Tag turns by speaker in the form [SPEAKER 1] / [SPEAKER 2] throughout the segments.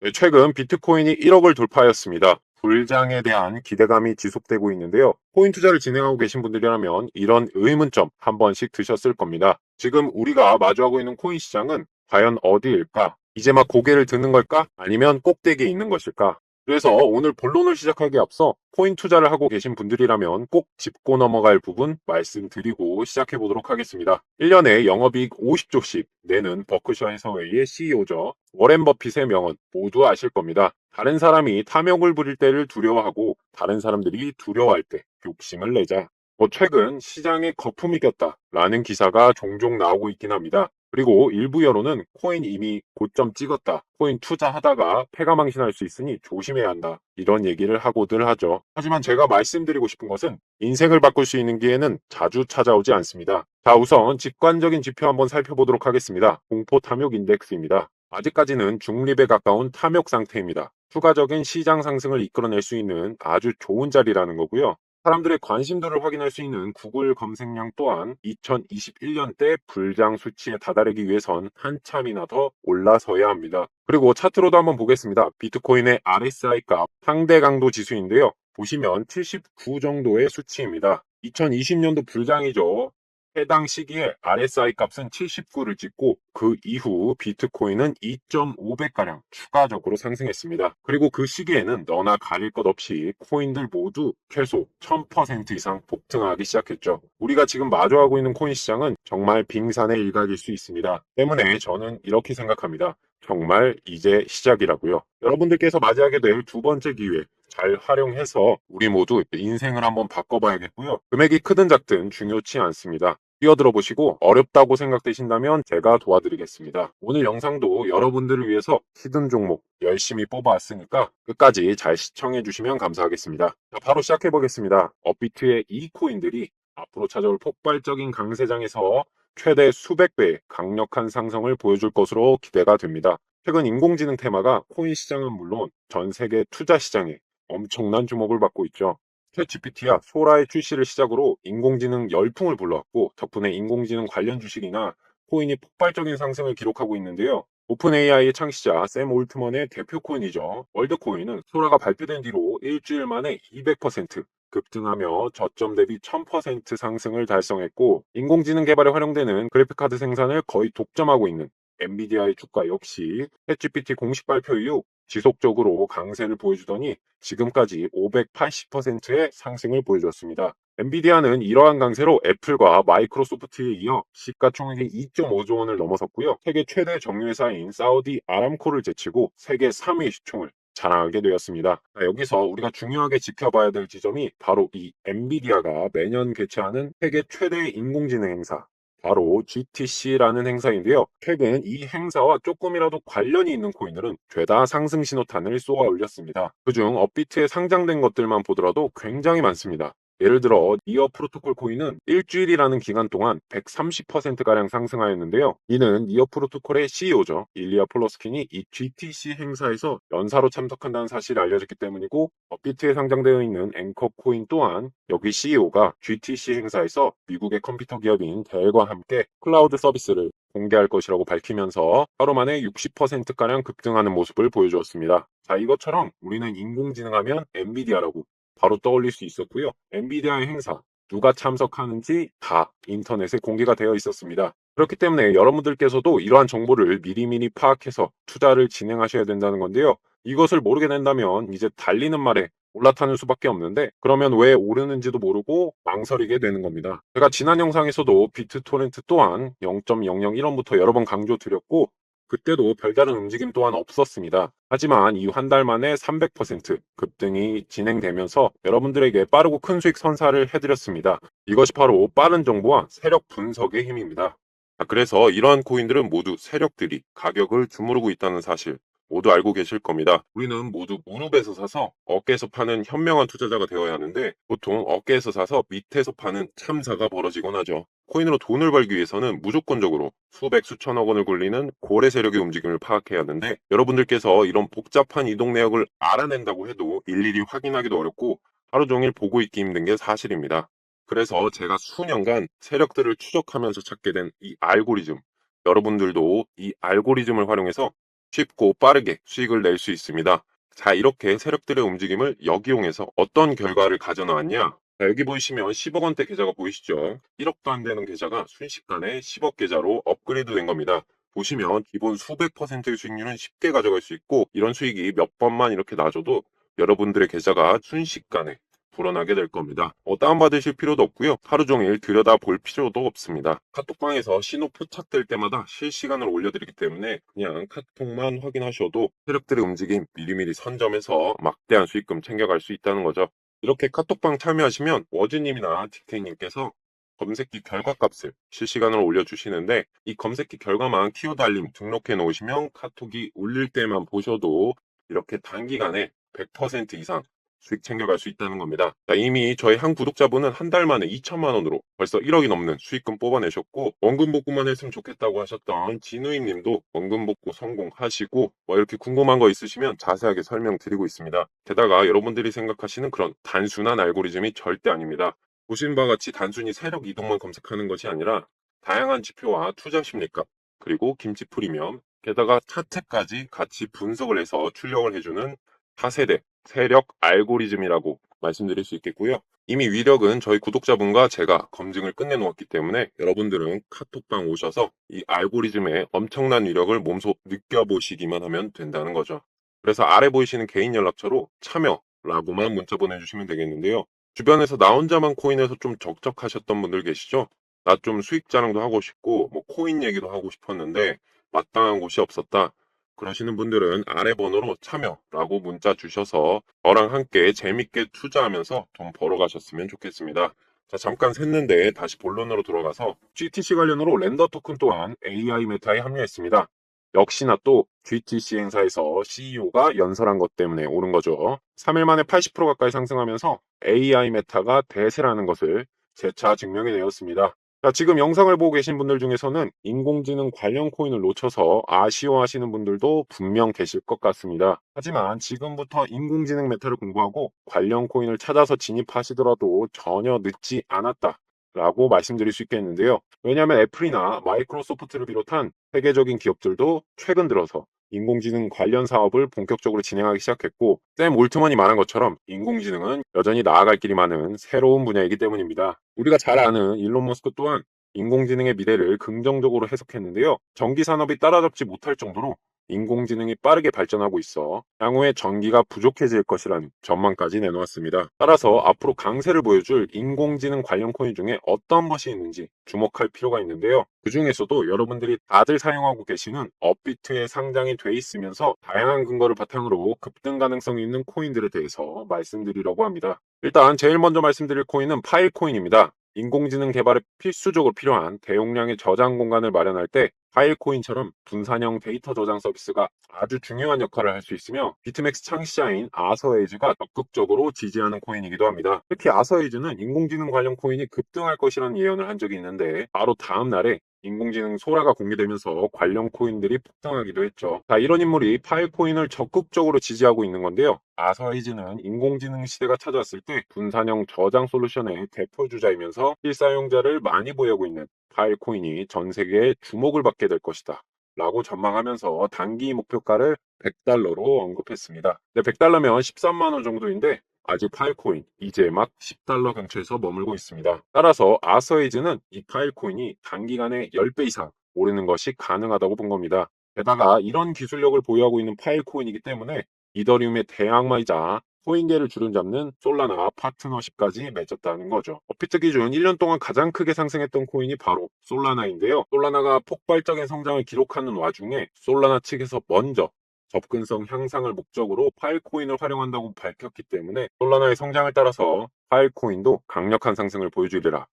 [SPEAKER 1] 네, 최근 비트코인이 1억을 돌파하였습니다. 불장에 대한 기대감이 지속되고 있는데요. 코인 투자를 진행하고 계신 분들이라면 이런 의문점 한 번씩 드셨을 겁니다. 지금 우리가 마주하고 있는 코인 시장은 과연 어디일까? 이제 막 고개를 드는 걸까? 아니면 꼭대기에 있는 것일까? 그래서 오늘 본론을 시작하기에 앞서 코인 투자를 하고 계신 분들이라면 꼭 짚고 넘어갈 부분 말씀드리고 시작해 보도록 하겠습니다. 1년에 영업이익 50조씩 내는 버크셔 해서웨이의 CEO죠. 워렌 버핏의 명언 모두 아실 겁니다. 다른 사람이 탐욕을 부릴 때를 두려워하고 다른 사람들이 두려워할 때 욕심을 내자. 뭐 최근 시장에 거품이 꼈다라는 기사가 종종 나오고 있긴 합니다. 그리고 일부 여론은 코인 이미 고점 찍었다. 코인 투자하다가 패가망신할 수 있으니 조심해야 한다. 이런 얘기를 하고들 하죠. 하지만 제가 말씀드리고 싶은 것은 인생을 바꿀 수 있는 기회는 자주 찾아오지 않습니다. 자, 우선 직관적인 지표 한번 살펴보도록 하겠습니다. 공포 탐욕 인덱스입니다. 아직까지는 중립에 가까운 탐욕 상태입니다. 추가적인 시장 상승을 이끌어낼 수 있는 아주 좋은 자리라는 거고요. 사람들의 관심도를 확인할 수 있는 구글 검색량 또한 2021년 때 불장 수치에 다다르기 위해선 한참이나 더 올라서야 합니다. 그리고 차트로도 한번 보겠습니다. 비트코인의 RSI 값 상대 강도 지수인데요. 보시면 79 정도의 수치입니다. 2020년도 불장이죠. 해당 시기에 RSI 값은 79를 찍고 그 이후 비트코인은 2.5배가량 추가적으로 상승했습니다. 그리고 그 시기에는 너나 가릴 것 없이 코인들 모두 최소 1000% 이상 폭등하기 시작했죠. 우리가 지금 마주하고 있는 코인 시장은 정말 빙산의 일각일 수 있습니다. 때문에 저는 이렇게 생각합니다. 정말 이제 시작이라고요. 여러분들께서 맞이하게 될 두 번째 기회 잘 활용해서 우리 모두 인생을 한번 바꿔봐야겠고요. 금액이 크든 작든 중요치 않습니다. 뛰어들어 보시고 어렵다고 생각되신다면 제가 도와드리겠습니다. 오늘 영상도 여러분들을 위해서 히든 종목 열심히 뽑아왔으니까 끝까지 잘 시청해 주시면 감사하겠습니다. 자, 바로 시작해 보겠습니다. 업비트의 이 코인들이 앞으로 찾아올 폭발적인 강세장에서 최대 수백 배의 강력한 상승을 보여줄 것으로 기대가 됩니다. 최근 인공지능 테마가 코인 시장은 물론 전 세계 투자 시장에 엄청난 주목을 받고 있죠. 챗GPT야 소라의 출시를 시작으로 인공지능 열풍을 불러왔고 덕분에 인공지능 관련 주식이나 코인이 폭발적인 상승을 기록하고 있는데요. 오픈 AI의 창시자 샘 올트먼의 대표 코인이죠. 월드코인은 소라가 발표된 뒤로 일주일 만에 200% 급등하며 저점 대비 1000% 상승을 달성했고 인공지능 개발에 활용되는 그래픽카드 생산을 거의 독점하고 있는 엔비디아의 주가 역시 챗GPT 공식 발표 이후 지속적으로 강세를 보여주더니 지금까지 580%의 상승을 보여줬습니다. 엔비디아는 이러한 강세로 애플과 마이크로소프트에 이어 시가총액이 2.5조 원을 넘어섰고요. 세계 최대 정유회사인 사우디 아람코를 제치고 세계 3위 시총을 자랑하게 되었습니다. 자, 여기서 우리가 중요하게 지켜봐야 될 지점이 바로 이 엔비디아가 매년 개최하는 세계 최대 인공지능 행사 바로 GTC라는 행사인데요. 최근 이 행사와 조금이라도 관련이 있는 코인들은 죄다 상승 신호탄을 쏘아 올렸습니다. 그중 업비트에 상장된 것들만 보더라도 굉장히 많습니다. 예를 들어 니어 프로토콜 코인은 일주일이라는 기간 동안 130%가량 상승하였는데요. 이는 니어 프로토콜의 CEO죠. 일리아 폴로스킨이 이 GTC 행사에서 연사로 참석한다는 사실이 알려졌기 때문이고 업비트에 상장되어 있는 앵커 코인 또한 여기 CEO가 GTC 행사에서 미국의 컴퓨터 기업인 델과 함께 클라우드 서비스를 공개할 것이라고 밝히면서 하루 만에 60%가량 급등하는 모습을 보여주었습니다. 자, 이것처럼 우리는 인공지능 하면 엔비디아라고 바로 떠올릴 수 있었고요. 엔비디아의 행사 누가 참석하는지 다 인터넷에 공개가 되어 있었습니다. 그렇기 때문에 여러분들께서도 이러한 정보를 미리미리 파악해서 투자를 진행하셔야 된다는 건데요. 이것을 모르게 된다면 이제 달리는 말에 올라타는 수밖에 없는데 그러면 왜 오르는지도 모르고 망설이게 되는 겁니다. 제가 지난 영상에서도 비트토렌트 또한 0.001원부터 여러 번 강조드렸고 그때도 별다른 움직임 또한 없었습니다. 하지만 이 한 달 만에 300% 급등이 진행되면서 여러분들에게 빠르고 큰 수익 선사를 해드렸습니다. 이것이 바로 빠른 정보와 세력 분석의 힘입니다. 자, 그래서 이러한 코인들은 모두 세력들이 가격을 주무르고 있다는 사실 모두 알고 계실 겁니다. 우리는 모두 무릎에서 사서 어깨에서 파는 현명한 투자자가 되어야 하는데 보통 어깨에서 사서 밑에서 파는 참사가 벌어지곤 하죠. 코인으로 돈을 벌기 위해서는 무조건적으로 수백 수천억 원을 굴리는 고래 세력의 움직임을 파악해야 하는데 여러분들께서 이런 복잡한 이동 내역을 알아낸다고 해도 일일이 확인하기도 어렵고 하루 종일 보고 있기 힘든 게 사실입니다. 그래서 제가 수년간 세력들을 추적하면서 찾게 된 이 알고리즘 여러분들도 이 알고리즘을 활용해서 쉽고 빠르게 수익을 낼 수 있습니다. 자, 이렇게 세력들의 움직임을 역이용해서 어떤 결과를 가져나왔냐? 자, 여기 보시면 10억 원대 계좌가 보이시죠? 1억도 안 되는 계좌가 순식간에 10억 계좌로 업그레이드 된 겁니다. 보시면 기본 수백 퍼센트의 수익률은 쉽게 가져갈 수 있고 이런 수익이 몇 번만 이렇게 나줘도 여러분들의 계좌가 순식간에 불어나게 될 겁니다. 어, 다운받으실 필요도 없고요. 하루 종일 들여다 볼 필요도 없습니다. 카톡방에서 신호 포착될 때마다 실시간으로 올려드리기 때문에 그냥 카톡만 확인하셔도 세력들의 움직임 미리미리 선점해서 막대한 수익금 챙겨갈 수 있다는 거죠. 이렇게 카톡방 참여하시면 워즈님이나 딕테이님께서 검색기 결과값을 실시간으로 올려주시는데 이 검색기 결과만 키워드 알림 등록해 놓으시면 카톡이 울릴 때만 보셔도 이렇게 단기간에 100% 이상 수익 챙겨갈 수 있다는 겁니다. 자, 이미 저희 한 구독자분은 한 달 만에 2천만 원으로 벌써 1억이 넘는 수익금 뽑아내셨고 원금 복구만 했으면 좋겠다고 하셨던 진우임 님도 원금 복구 성공하시고 뭐 이렇게 궁금한 거 있으시면 자세하게 설명드리고 있습니다. 게다가 여러분들이 생각하시는 그런 단순한 알고리즘이 절대 아닙니다. 보신 바와 같이 단순히 세력 이동만 검색하는 것이 아니라 다양한 지표와 투자 심리값 그리고 김치 프리미엄 게다가 차트까지 같이 분석을 해서 출력을 해주는 차세대 세력 알고리즘이라고 말씀드릴 수 있겠고요. 이미 위력은 저희 구독자분과 제가 검증을 끝내놓았기 때문에 여러분들은 카톡방 오셔서 이 알고리즘의 엄청난 위력을 몸소 느껴보시기만 하면 된다는 거죠. 그래서 아래 보이시는 개인 연락처로 참여라고만 문자 보내주시면 되겠는데요. 주변에서 나 혼자만 코인에서 좀 적적하셨던 분들 계시죠? 나 좀 수익 자랑도 하고 싶고 뭐 코인 얘기도 하고 싶었는데 마땅한 곳이 없었다. 그러시는 분들은 아래 번호로 참여라고 문자 주셔서 저랑 함께 재밌게 투자하면서 돈 벌어 가셨으면 좋겠습니다. 자, 잠깐 샜는데 다시 본론으로 들어가서 GTC 관련으로 랜더 토큰 또한 AI 메타에 합류했습니다. 역시나 또 GTC 행사에서 CEO가 연설한 것 때문에 오른 거죠. 3일 만에 80% 가까이 상승하면서 AI 메타가 대세라는 것을 재차 증명해 내었습니다. 자, 지금 영상을 보고 계신 분들 중에서는 인공지능 관련 코인을 놓쳐서 아쉬워하시는 분들도 분명 계실 것 같습니다. 하지만 지금부터 인공지능 메타를 공부하고 관련 코인을 찾아서 진입하시더라도 전혀 늦지 않았다. 라고 말씀드릴 수 있겠는데요. 왜냐하면 애플이나 마이크로소프트를 비롯한 세계적인 기업들도 최근 들어서 인공지능 관련 사업을 본격적으로 진행하기 시작했고 샘 올트먼이 말한 것처럼 인공지능은 여전히 나아갈 길이 많은 새로운 분야이기 때문입니다. 우리가 잘 아는 일론 머스크 또한 인공지능의 미래를 긍정적으로 해석했는데요. 전기 산업이 따라잡지 못할 정도로 인공지능이 빠르게 발전하고 있어 향후에 전기가 부족해질 것이라는 전망까지 내놓았습니다. 따라서 앞으로 강세를 보여줄 인공지능 관련 코인 중에 어떤 것이 있는지 주목할 필요가 있는데요. 그 중에서도 여러분들이 다들 사용하고 계시는 업비트에 상장이 돼 있으면서 다양한 근거를 바탕으로 급등 가능성이 있는 코인들에 대해서 말씀드리려고 합니다. 일단 제일 먼저 말씀드릴 코인은 파일 코인입니다. 인공지능 개발에 필수적으로 필요한 대용량의 저장 공간을 마련할 때 파일코인처럼 분산형 데이터 저장 서비스가 아주 중요한 역할을 할 수 있으며 비트맥스 창시자인 아서에이즈가 적극적으로 지지하는 코인이기도 합니다. 특히 아서에이즈는 인공지능 관련 코인이 급등할 것이라는 예언을 한 적이 있는데 바로 다음 날에 인공지능 소라가 공개되면서 관련 코인들이 폭등하기도 했죠. 자, 이런 인물이 파일코인을 적극적으로 지지하고 있는 건데요. 아서이즈는 인공지능 시대가 찾아왔을 때 분산형 저장 솔루션의 대표 주자이면서 실사용자를 많이 보유하고 있는 파일코인이 전 세계에 주목을 받게 될 것이다. 라고 전망하면서 단기 목표가를 100달러로 언급했습니다. 네, 100달러면 13만 원 정도인데 아직 파일코인 이제 막 10달러 근처에서 머물고 있습니다. 따라서 아서에이즈는 이 파일코인이 단기간에 10배 이상 오르는 것이 가능하다고 본 겁니다. 게다가 이런 기술력을 보유하고 있는 파일코인이기 때문에 이더리움의 대항마이자 코인계를 주름잡는 솔라나 파트너십까지 맺었다는 거죠. 업비트 기준 1년 동안 가장 크게 상승했던 코인이 바로 솔라나인데요. 솔라나가 폭발적인 성장을 기록하는 와중에 솔라나 측에서 먼저 접근성 향상을 목적으로 파일코인을 활용한다고 밝혔기 때문에 솔라나의 성장을 따라서 파일코인도 강력한 상승을 보여주리라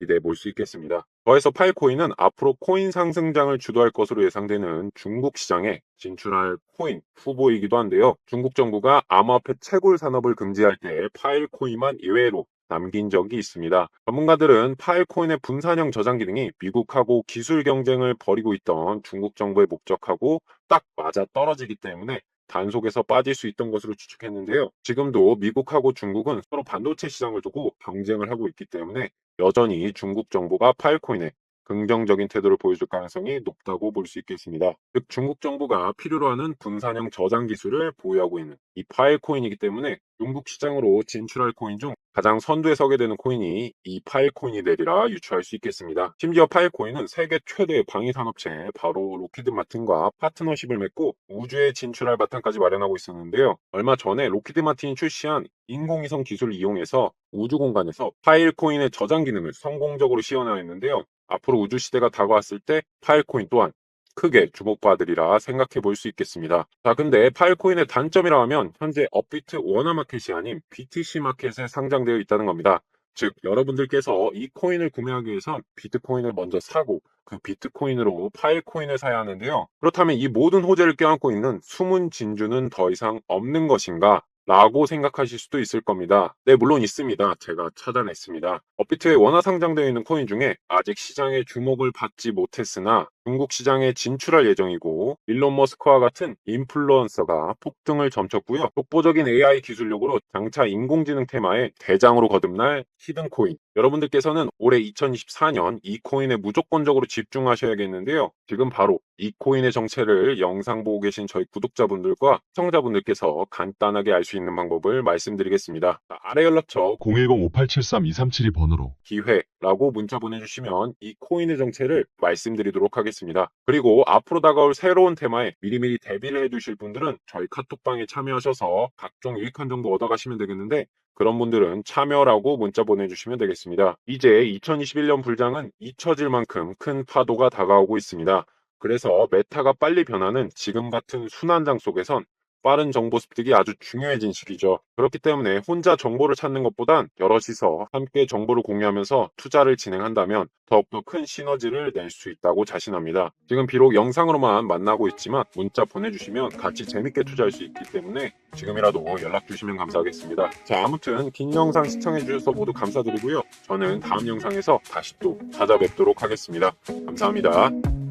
[SPEAKER 1] 기대해 볼 수 있겠습니다. 더해서 파일코인은 앞으로 코인 상승장을 주도할 것으로 예상되는 중국 시장에 진출할 코인 후보이기도 한데요. 중국 정부가 암호화폐 채굴 산업을 금지할 때 파일코인만 예외로 남긴 적이 있습니다. 전문가들은 파일코인의 분산형 저장 기능이 미국하고 기술 경쟁을 벌이고 있던 중국 정부의 목적하고 딱 맞아 떨어지기 때문에 단속에서 빠질 수 있던 것으로 추측했는데요. 지금도 미국하고 중국은 서로 반도체 시장을 두고 경쟁을 하고 있기 때문에 여전히 중국 정부가 파일코인에 긍정적인 태도를 보여줄 가능성이 높다고 볼 수 있겠습니다. 즉 중국 정부가 필요로 하는 분산형 저장 기술을 보유하고 있는 이 파일 코인이기 때문에 중국 시장으로 진출할 코인 중 가장 선두에 서게 되는 코인이 이 파일 코인이 되리라 유추할 수 있겠습니다. 심지어 파일 코인은 세계 최대의 방위 산업체 바로 로키드 마틴과 파트너십을 맺고 우주에 진출할 바탕까지 마련하고 있었는데요. 얼마 전에 로키드 마틴이 출시한 인공위성 기술을 이용해서 우주 공간에서 파일 코인의 저장 기능을 성공적으로 시연하였는데요. 앞으로 우주 시대가 다가왔을 때 파일 코인 또한 크게 주목받으리라 생각해 볼 수 있겠습니다. 자, 근데 파일코인의 단점이라 하면 현재 업비트 원화 마켓이 아닌 BTC 마켓에 상장되어 있다는 겁니다. 즉, 여러분들께서 이 코인을 구매하기 위해선 비트코인을 먼저 사고 그 비트코인으로 파일코인을 사야 하는데요. 그렇다면 이 모든 호재를 껴안고 있는 숨은 진주는 더 이상 없는 것인가? 라고 생각하실 수도 있을 겁니다. 네, 물론 있습니다. 제가 찾아냈습니다. 업비트에 원화 상장되어 있는 코인 중에 아직 시장의 주목을 받지 못했으나 중국 시장에 진출할 예정이고 일론 머스크와 같은 인플루언서가 폭등을 점쳤고요. 독보적인 AI 기술력으로 장차 인공지능 테마의 대장으로 거듭날 히든 코인. 여러분들께서는 올해 2024년 이 코인에 무조건적으로 집중하셔야겠는데요. 지금 바로 이 코인의 정체를 영상 보고 계신 저희 구독자분들과 시청자분들께서 간단하게 알 수 있는 방법을 말씀드리겠습니다. 자, 아래 연락처
[SPEAKER 2] 010-5873-2372 번호로
[SPEAKER 1] 기회라고 문자 보내주시면 이 코인의 정체를 말씀드리도록 하겠 습니다. 그리고 앞으로 다가올 새로운 테마에 미리미리 대비를 해두실 분들은 저희 카톡방에 참여하셔서 각종 유익한 정보 얻어가시면 되겠는데 그런 분들은 참여라고 문자 보내주시면 되겠습니다. 이제 2021년 불장은 잊혀질 만큼 큰 파도가 다가오고 있습니다. 그래서 메타가 빨리 변하는 지금 같은 순환장 속에선 빠른 정보 습득이 아주 중요해진 시기죠. 그렇기 때문에 혼자 정보를 찾는 것보단 여럿이서 함께 정보를 공유하면서 투자를 진행한다면 더욱더 큰 시너지를 낼 수 있다고 자신합니다. 지금 비록 영상으로만 만나고 있지만 문자 보내주시면 같이 재밌게 투자할 수 있기 때문에 지금이라도 연락 주시면 감사하겠습니다. 자, 아무튼 긴 영상 시청해주셔서 모두 감사드리고요. 저는 다음 영상에서 다시 또 찾아뵙도록 하겠습니다. 감사합니다.